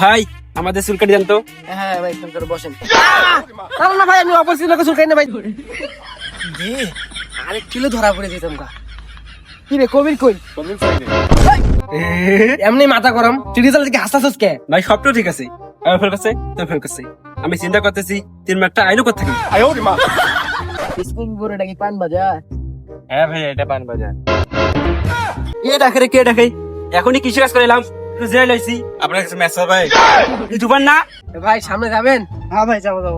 ভাই আমাদের চুল কাটি জানতো হ্যাঁ ভাই ফোন করে বসেন। না না ভাই আমি অপরিচিত লোকের চুল কাটি না ভাই জি আরেক কিলো ধরা পড়ে যেতাম গা কি রে কবির কই? এমনি মাথা গরম। চিঠি চাল থেকে হাসতাছস কে? ভাই সবটাও ঠিক আছে। কাছে তোর ফের কাছে আমি চিন্তা করতেছি তিন মাসটা আইলো কোথা থেকে। স্কুল বড় ডাকি পান বাজার হ্যাঁ ভাই এটা পান বাজার কে ডাকে রে কে ডাকে? এখনই কৃষি কাজ করে এলাম। একটু জিরাই লাইছি। আপনার কাছে মেসেজ ভাই ইউটিউবার না? ভাই সামনে যাবেন? হ্যাঁ ভাই যাব যাব।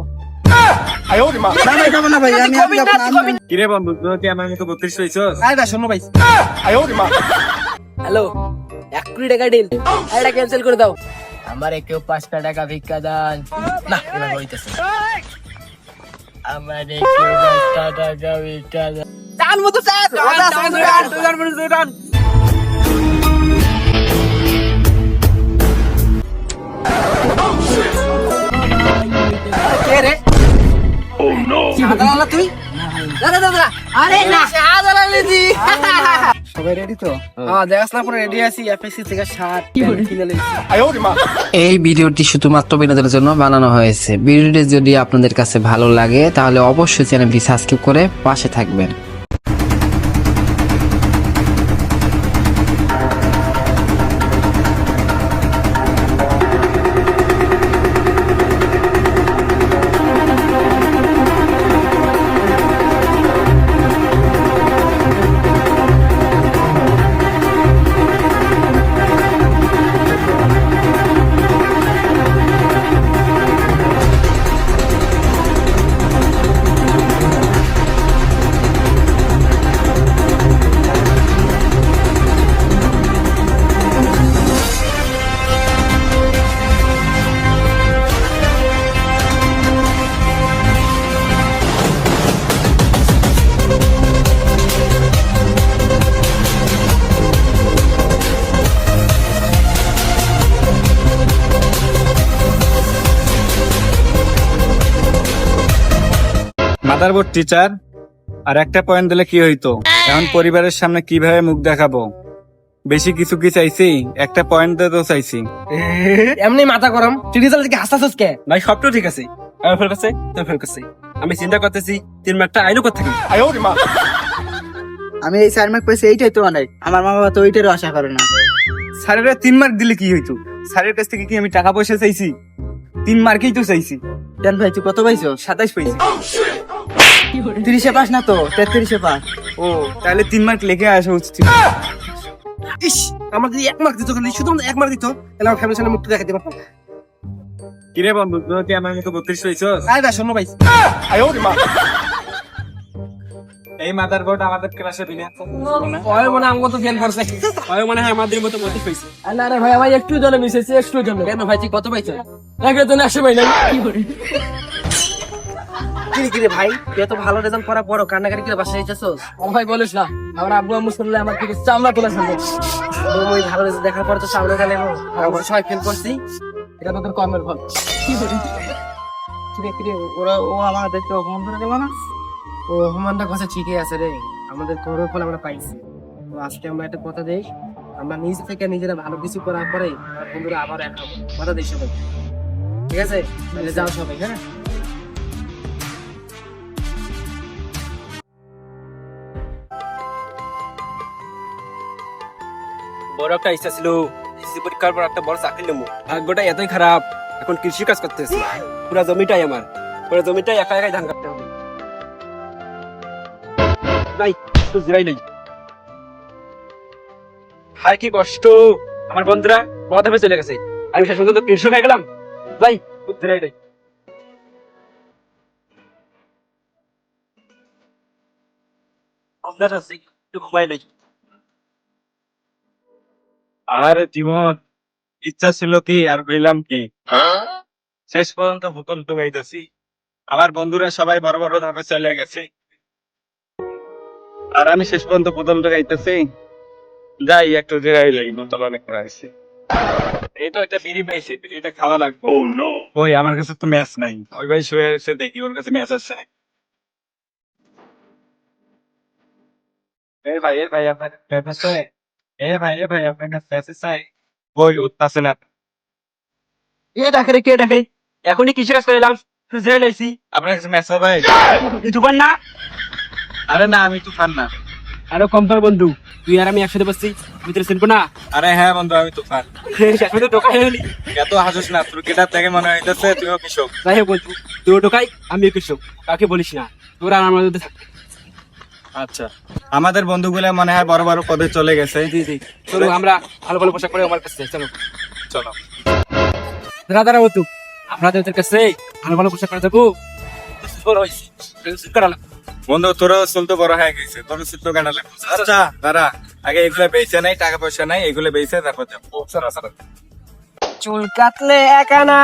হ্যালো এক কোটি টাকা ডিল এটা ক্যান্সেল করে দাও। আমার কেউ পাঁচটা টাকা ভিক্ষা দান। না এবার হইতেছে আমার কেউ পাঁচটা টাকা ভিক্ষা দান। মতো তুই দাদা দাদা আরে না সবাই রেডি তো? দেখাস না পরে রেডি আছি এফএসসি থেকে শার্ট এই ভিডিওটি শুধুমাত্র বিনোদনের জন্য বানানো হয়েছে। ভিডিওটি যদি আপনাদের কাছে ভালো লাগে তাহলে অবশ্যই চ্যানেলটি সাবস্ক্রাইব করে পাশে থাকবেন। মাদারবোর্ড টিচার আর একটা পয়েন্ট দিলে কি হইতো? এখন পরিবারের সামনে কীভাবে মুখ দেখাবো? বেশি কিছু কি চাইছি? একটা পয়েন্ট দিয়ে তো চাইছি। এমনি মাথা গরম। চিঠি চাল থেকে হাসতাছস কে? ভাই সবটাও ঠিক আছে। আমার ফের কাছে তোর ফের কাছে আমি চিন্তা করতেছি তিন মাসটা আইলো কোথা থেকে। আমি এই চার মার্ক পেয়েছি এইটাই তো অনেক। আমার মা বাবা তো ওইটারও আশা করে না। স্যারেরা তিন মার্ক দিলে কি হইতো? স্যারের কাছ থেকে কি আমি টাকা পয়সা চাইছি? তিন মার্কেই তো চাইছি। জান ভাই তুই কত পাইছো? সাতাইশ পাইছি। তিরিশে পাস না তো? তেত্রিশে পাস। ও তাহলে তিন মার্ক লেগে আসা উচিত ছিল। ইস আমার যদি এক মার্ক দিত খালি শুধু এক মার্ক দিত তাহলে আমার ফ্যামিলির সামনে মুখটা দেখাতে পারতাম। কিরে বন্ধু তুই আমার মতো বত্রিশ আয় ভাই শোনো ভাই। এই মাদারবোর্ড আমাদের ক্লাসে ওই মনে আমাকে তো ফেল করছে হয় মনে হয় আমাদের মতো মতি পাইছে না রে ভাই আমার একটু জন্য মিশেছে একটু জন্য কেন ভাই তুই কত পাইছো একের জন্য একশো পাই নাই কি কি ভাই? তুই এত ভালো রেজাল্ট করার পরও কান্নাকাটি করে বাসায় যাচ্ছস ও ভাই বলিস না। আমার আব্বু আম্মু শুনলে আমার থেকে চামড়া তোলা শুনবে ওই ভালো রেজাল্ট দেখার পর তো সামনে গেলে আমরা সবাই ফেল করছি। এটা তোদের কর্মের ফল। কি করি কিরে কিরে ওরা ও আমার অপমান করে গেল না? ও অপমানটা কথা ঠিকই আছে রে। আমাদের কর্মের ফল আমরা পাইছি। তো আজকে আমরা একটা কথা দেই। আমরা নিজ থেকে নিজেরা ভালো কিছু করার পরে বন্ধুরা আবার এক কথা দিই সবাই ঠিক আছে? তাহলে যাও সবাই হ্যাঁ? বড় একটা ইচ্ছা ছিল পরীক্ষার পর একটা বড় চাকরি নেব। ভাগ্যটা এতই খারাপ, এখন কৃষি কাজ করতেছি। পুরা জমিটাই আমার, পুরো জমিটাই একা একাই ধান কাটতে হবে। নাই তো জিরাই নেই। হায়, কি কষ্ট। আমার বন্ধুরা ধাপে চলে গেছে। আমি শেষ পর্যন্ত কৃষক হয়ে গেলাম। যাই জিরাই নেই। আপনার একটু ঘুমাই নেই। আমার জীবন ইচ্ছা ছিল কি আর হইলাম কি? শেষ পর্যন্ত ভূকল তো গাইতেছি। আমার বন্ধুরা সবাই বড় বড় ধাপে চলে গেছে। আর আমি শেষ পর্যন্ত বোতল তো গাইতেছি। যাই একটু জিরাই লাগি বোতল অনেক করাইছি এই তো একটা বিড়ি পাইছি বিড়িটা খাওয়া লাগবে। ওই আমার কাছে তো ম্যাচ নাই। ওই ভাই শুয়ে আছে দেখি ওর কাছে ম্যাচ আছে। এ ভাই ভাই আপনার এ ভাই এ ভাই কাছে ম্যাচ আছে ওই উঠতেছে না ডাকে রে কে ডাকে এখনই কৃষি কাজ করে এলাম জেলে আপনার কাছে ভাই ইউটিউবার না আরে না আমি তুফান না আরও কম্পার বন্ধু তুই আর আমি একসাথে বসছি ভিতরে শিল্প না আরে হ্যাঁ বন্ধু আমি তুফান হয়ে গেলি এত হাসিস না তোর থেকে মনে হইতেছে তুইও কৃষক যাই হোক বন্ধু তুই টোকাই আমি কৃষক কাকে বলিস না তোরা আর আমার মধ্যে থাক আচ্ছা। আমাদের বন্ধুগুলা মনে হয় বড় বড় পদে চলে গেছে। জি জি। চলো আমরা ভালো ভালো পোশাক পরে আমার কাছে চলো। চলো। দাদা বন্ধু আপনাদের ওদের কাছে ভালো ভালো পোশাক পরে করালাম বন্ধু তোরও চুল তো বড় হয়ে গেছে তোর চুল তো কাটালে আচ্ছা দাঁড়া আগে এগুলো বেচে নাই টাকা পয়সা নাই এগুলো বেচে তারপর চুল কাটলে এক আনা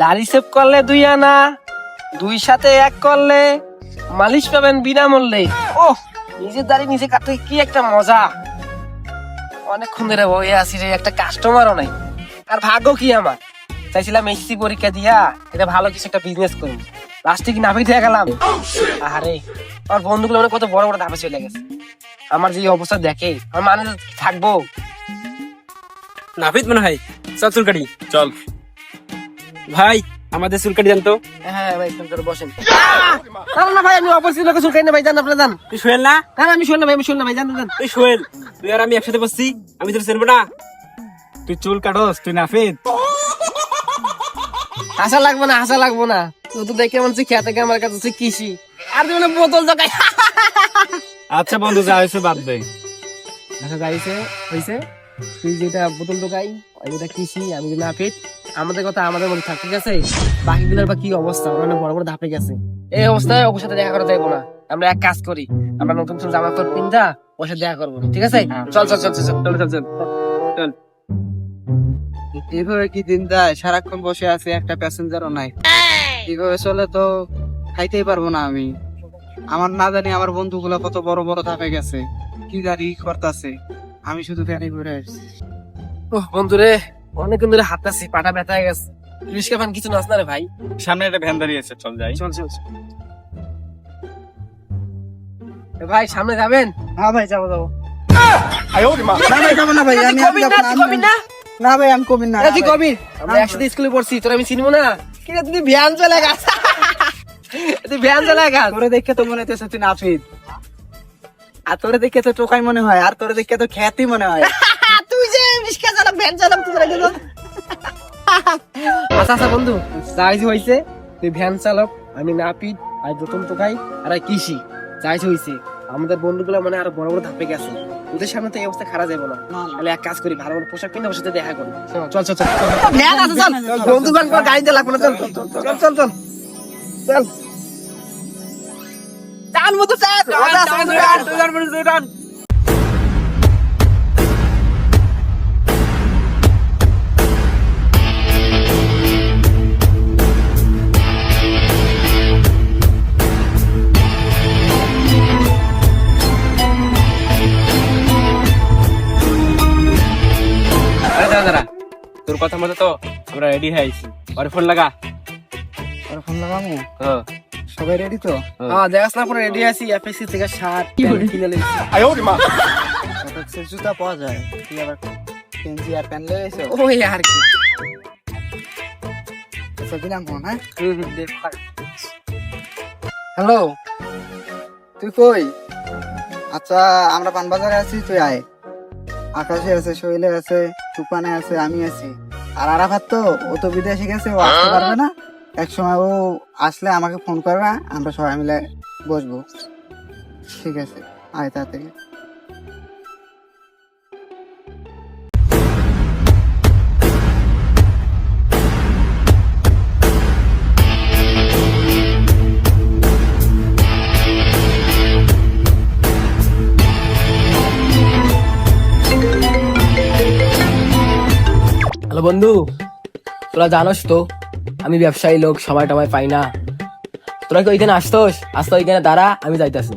দাড়ি সেভ করলে দুই আনা দুই সাথে এক করলে মালিশ পাবেন বিনামূল্যে। ও নিজের দাড়ি নিজে কাটতে কি একটা মজা। অনেকক্ষণ ধরে বয়ে আছি রে একটা কাস্টমারও নাই। আর ভাগ্য কি আমার? চাইছিলাম এসসি পরীক্ষা দিয়া এটা ভালো কিছু একটা বিজনেস করব লাস্টে কি নাফি দিয়ে গেলাম? আরে আমার বন্ধুগুলো মানে কত বড় বড় ধাপে চলে গেছে। আমার যে অবস্থা দেখে আমার মানে থাকব। নাফিদ মনে হয়? চল চুলকাটি চল। ভাই আমাদের চুলকাটি জানতো হ্যাঁ ভাই ফোন করে বসেন। না না ভাই আমি অপরিচিত লোক চুলকাই না ভাই জান আপনারা জান। তুই সোহেল না? না না, আমি শুনলাম ভাই আমি শুনলাম ভাই জান জান। তুই সোহেল তুই আর আমি একসাথে বসছি আমি তোর চিনবো না। তুই চুল কাটস তুই নাফিদ। হাসা লাগবো না হাসা লাগবো না। তো তো দেখে মনে হচ্ছে খেতে গিয়ে আমার কাছে হচ্ছে কৃষি আর তুই মানে বোতল জগাই। আচ্ছা বন্ধু যা হয়েছে বাদ দে। আচ্ছা যাইছে হইছে তুই যেটা বোতল দোকাই ওই যেটা কৃষি আমি যে নাফিত আমাদের কথা আমাদের মধ্যে থাক ঠিক আছে? বাকিগুলোর বা কি অবস্থা? ওরা অনেক বড় বড় ধাপে গেছে। এই অবস্থায় ওর সাথে দেখা করা যাইবো না। আমরা এক কাজ করি আমরা নতুন নতুন জামা কাপড় পিন্ধা ওর সাথে দেখা করব ঠিক আছে? চল চল চল চল চল। চল চল চল এইভাবে কি দিন যায়? সারাক্ষণ বসে আছে একটা প্যাসেঞ্জারও নাই। এইভাবে চলে তো খাইতেই পারব না আমি। আমার না জানি আমার বন্ধুগুলো কত বড় বড় ধাপে গেছে। কি জানি করতেছে। আমি শুধু ফ্যানে ঘুরে আসছি। ও বন্ধুরে অনেকক্ষণ ধরে হাঁটতেছি পাটা ব্যথা হয়ে গেছে। রিস্কা ফান কিছু নাচ না রে ভাই। সামনে একটা ভ্যান দাঁড়িয়েছে চল যাই। চল চল। ভাই সামনে যাবেন? হ্যাঁ ভাই যাব যাব। না ভাই যাব না ভাই আমি আমি না না, তুই আমি- কবির না? না ভাই আমি কবির না। তুই কবির? আমরা একসাথে স্কুলে পড়ছি তোর আমি চিনবো না? কি তুই ভ্যান চলে গেছ তুই ভ্যান চলে গেছ তোরে দেখে তো মনে হচ্ছে তুই নাফিদ আর তোরে দেখে তো টোকাই মনে হয় আর তোরে দেখে তো খ্যাতি মনে হয়। তুই যে ভ্যান আচ্ছা আচ্ছা বন্ধু যা হয়েছে তুই ভ্যান চালক আমি নাপিত আর তোকাই আর আর কৃষি হয়েছে আমাদের বন্ধুগুলো মানে আরও বড় বড় ধাপে গেছে। ওদের সামনে তো এই অবস্থা খারাপ যাব না। তাহলে এক কাজ করি ভালো ভালো পোশাক কিনে ওর সাথে দেখা করি। চল চল চল ভ্যান আছে চল। বন্ধু বান গাড়িতে লাগবে না চল চল চল চল চল চল। চাল। মতো চাল আরে দাদা দাঁড়া তোর কথা মতো তো আমরা রেডি হয়ে আইছি। আর ফোন লাগা। আর ফোন লাগামু? হ্যাঁ সবাই রেডি তো? হ্যাঁ দেখাস না পরে রেডি আছি এফএসসি থেকে শার্ট কিনে লইছি। কটক্সের জুতা পাওয়া যায়। তুই আবার গেঞ্জি আর প্যান্ট লয়ে এসো ওই কি। আচ্ছা দিলাম ফোন হ্যাঁ? হ্যালো তুই কই? আচ্ছা আমরা পানবাজারে আছি তুই আয়। আকাশে আছে শৈলে আছে, তুফানে আছে, আমি আছি। আর আরাফাত তো, ও তো বিদেশে গেছে, ও আসতে পারবে না। এক সময় ও আসলে আমাকে ফোন করবে, আমরা সবাই মিলে বসবো। ঠিক আছে, আয় তাড়াতাড়ি। বন্ধু তোরা জানোস তো আমি ব্যবসায়ী লোক সময় টময় পাই না। তোরা কি ওইখানে আসতোস? আসতো ওইখানে দাঁড়া আমি যাইতাছি।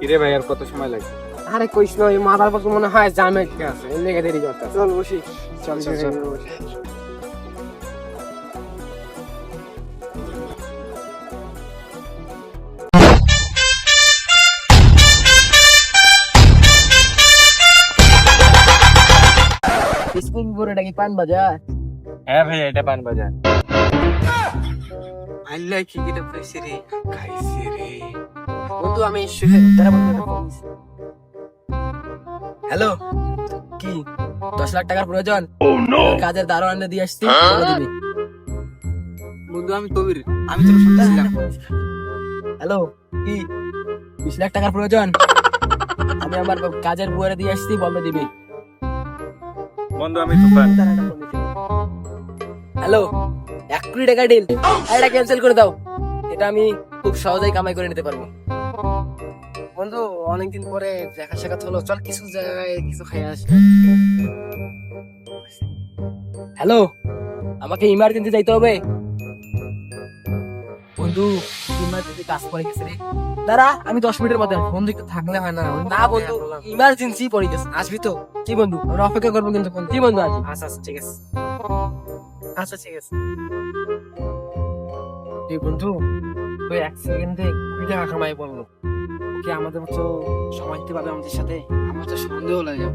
কিরে ভাই আর কত সময় লাগবে আরে কইস না ওই মাথার পর মনে হয় জামে ঠিক আছে লেগে দেরি করতে চল বসি। চল চল, চল। পান বাজার। হ্যাঁ ভাই এটা পান বাজার। আল্লাহ কি কিটা পাইছে রে খাইছে রে। বন্ধু আমি শুনে তারা বন্ধু হ্যালো কি? দশ লাখ টাকার প্রয়োজন? কাজের দারোয়ান দিয়ে আসছি বলে দিবি। বন্ধু আমি কবির আমি তোর শুনতেছিলাম হ্যালো কি? বিশ লাখ টাকার প্রয়োজন? আমি আমার কাজের বুয়ারে দিয়ে আসছি বলে দিবি। বন্ধু আমি তুফান। হ্যালো এক কোটি টাকা ডিল এটা ক্যান্সেল করে দাও। এটা আমি খুব সহজেই কামাই করে নিতে পারব। বন্ধু অনেকদিন পরে দেখা সাক্ষাৎ হলো। চল কিছু জায়গায় কিছু খাই আস। হ্যালো আমাকে ইমার্জেন্সি যাইতে হবে। বন্ধু ইমার্জেন্সি কাজ পড়ে গেছে রে। দাঁড়া আমি দশ মিনিটের মধ্যে। বন্ধু একটু থাকলে হয় না। না বন্ধু ইমার্জেন্সি পড়ে গেছে। আসবি তো? কি বন্ধু আমরা অপেক্ষা করব কিন্তু কি বন্ধু আজ? আচ্ছা আচ্ছা ঠিক আছে। আচ্ছা ঠিক আছে। এই বন্ধু ওই এক সেকেন্ডে কুড়ি টাকা কামাই বলল কি আমাদের মতো সময় দিতে পারবে আমাদের সাথে? আমার তো সন্দেহ লাগে।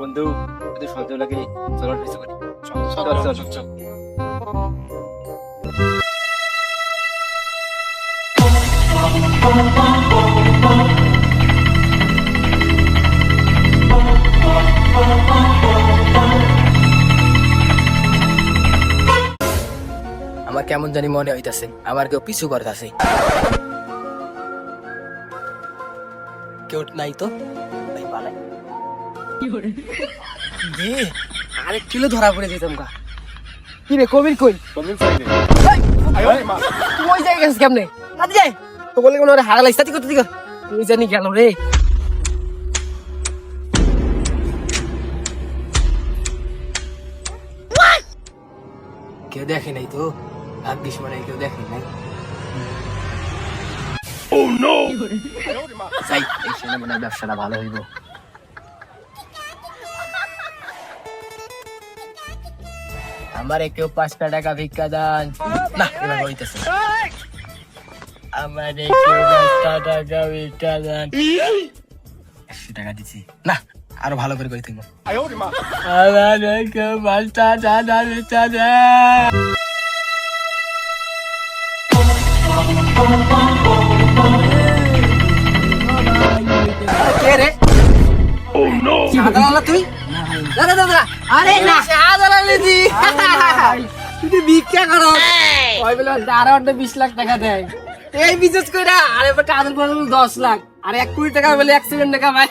বন্ধু যদি সন্দেহ লাগে চলো কিছু করি চল চল চল চল। আমার কেমন জানি মনে হইতাছে আমার কেউ পিছু করতেছে। কেউ নাই তো? তাই পালাই। রে, আরেক কিলো ধরা পড়ে যেতাম গা। কি রে কবির কই? কবির তুই ওই জায়গায় গেছিস কেমনে? যাই। তো বলে কোনো করতে দিক তুই জানি গেল রে? কেউ দেখে নাই তো? ভাগ্যিস মানে কেউ দেখে নাই। যাই এই সময় মনে হয় ব্যবসাটা ভালো হইব। আমার কেউ পাঁচটা টাকা ভিক্ষা দান। না এবার হইতেছে না। আমার কেউ পাঁচটা টাকা ভিক্ষা দান। একশো টাকা দিছি। না আরও ভালো করে করে থাকব। আমার কেউ পাঁচটা টাকা ভিক্ষা দেন। তুই দাদা দাদা আরে না। শাহজালাল জি তুই ভিক্ষা করো। ওই বলে দারোয়ানটা বিশ লাখ টাকা দেয়। এই বিজনেস কইরা আরে এবার কাজের পর দশ লাখ। আর এক কোটি টাকা বলে এক সেকেন্ড টাকা ভাই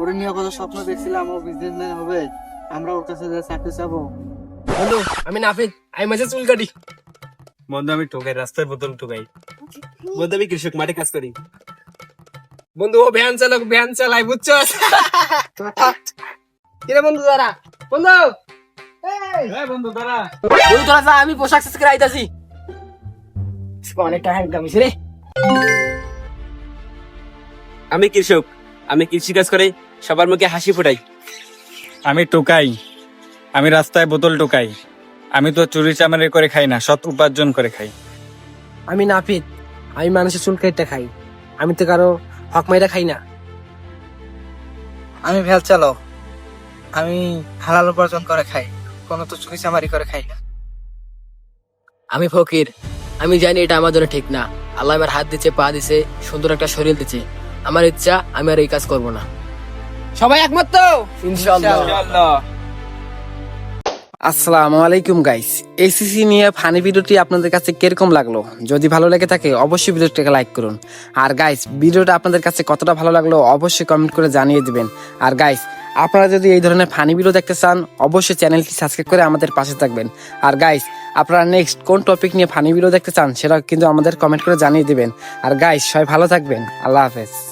ওরে নিয়ে কত স্বপ্ন দেখছিলাম ও বিজনেসম্যান হবে। আমরা ওর কাছে চাকরি চাবো। বন্ধু আমি নাফিদ আমি মাঝে চুল কাটি বন্ধু আমি ঠোকাই রাস্তার বোতল ঠোকাই বন্ধু আমি কৃষক মাঠে কাজ করি। বন্ধু ও ভ্যান চালক ভ্যান চালাই বুঝছ? কিরে বন্ধু দাঁড়া। বন্ধু! বন্ধু দাঁড়া। বন্ধু তোরা আমি পোশাক শেষ করে আইতাছি অনেক টাকা কামিছে রে। আমি কৃষক আমি কৃষি কাজ করে সবার মুখে হাসি ফোটাই। আমি টোকাই আমি রাস্তায় বোতল টোকাই আমি তো চুরি চামারি করে খাই না সৎ উপার্জন করে খাই। আমি নাপিত আমি মানুষের চুল কেটে খাই। আমি তো কারও হক মাইরা খাই না। আমি ভেল চালো আমি হালাল উপার্জন করে খাই কোনো তো চুরি চামারি করে খাই না। আমি ফকির আমি জানি এটা আমার জন্য ঠিক না। আল্লাহ আমার হাত দিচ্ছে পা দিছে সুন্দর একটা শরীর দিচ্ছে আমার ইচ্ছা আমি আর এই কাজ করব না। সবাই একমত তো? ইনশাআল্লাহ। আসসালামু আলাইকুম গাইস এসিসি নিয়ে ফানি ভিডিওটি আপনাদের কাছে কীরকম লাগল? যদি ভালো লেগে থাকে, অবশ্যই ভিডিওটাকে লাইক করুন। আর গাইস ভিডিওটা আপনাদের কাছে কতটা ভালো লাগল, অবশ্যই কমেন্ট করে জানিয়ে দিবেন। আর গাইস আপনারা যদি এই ধরনের ফানি ভিডিও দেখতে চান, অবশ্যই চ্যানেলটি সাবস্ক্রাইব করে আমাদের পাশে থাকবেন। আর গাইস আপনারা নেক্সট কোন টপিক নিয়ে ফানি ভিডিও দেখতে চান সেটা কিন্তু আমাদের কমেন্ট করে জানিয়ে দিবেন। আর গাইস সবাই ভালো থাকবেন। আল্লাহ হাফেজ।